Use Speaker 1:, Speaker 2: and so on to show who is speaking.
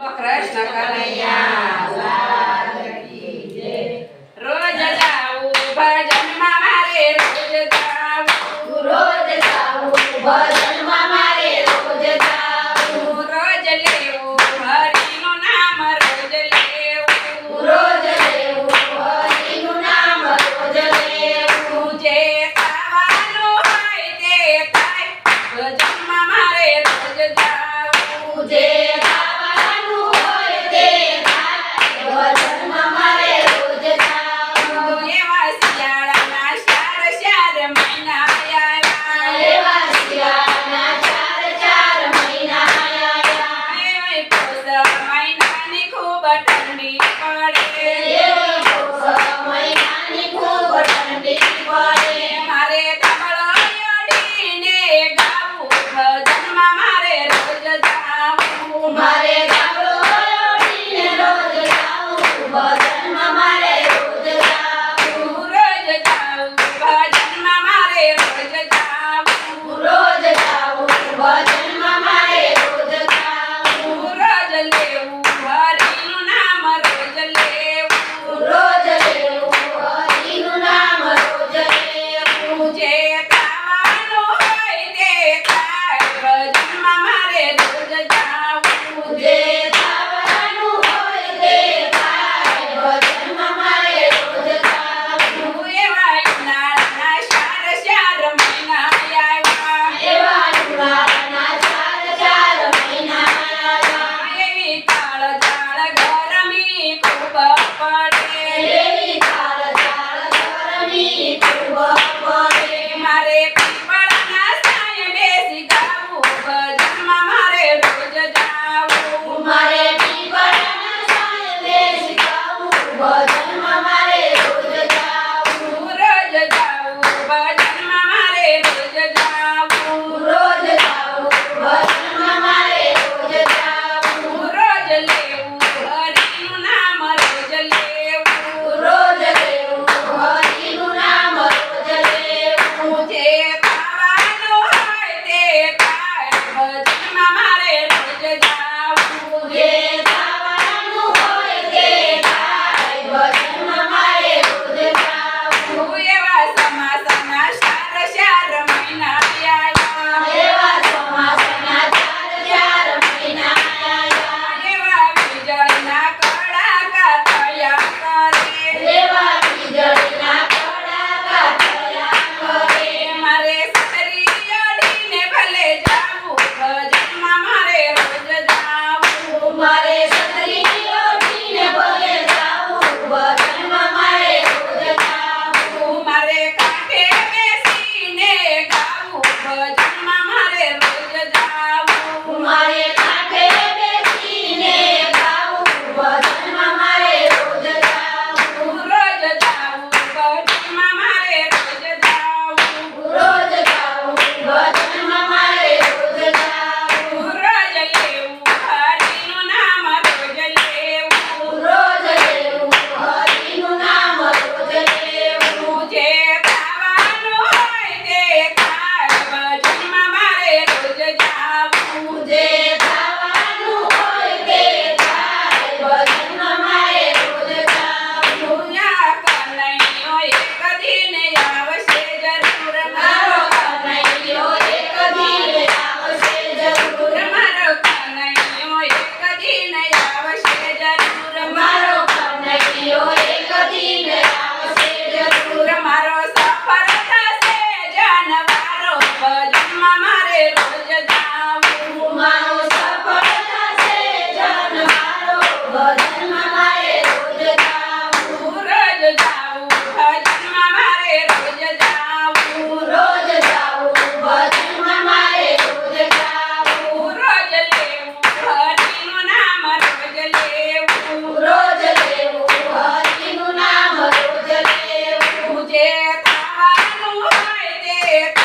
Speaker 1: કૃષ્ણ કનૈયા રોજ જાઉં ભજનમાં મારે રોજ જાઉં
Speaker 2: રોજ જાઉં ભજન Yeah.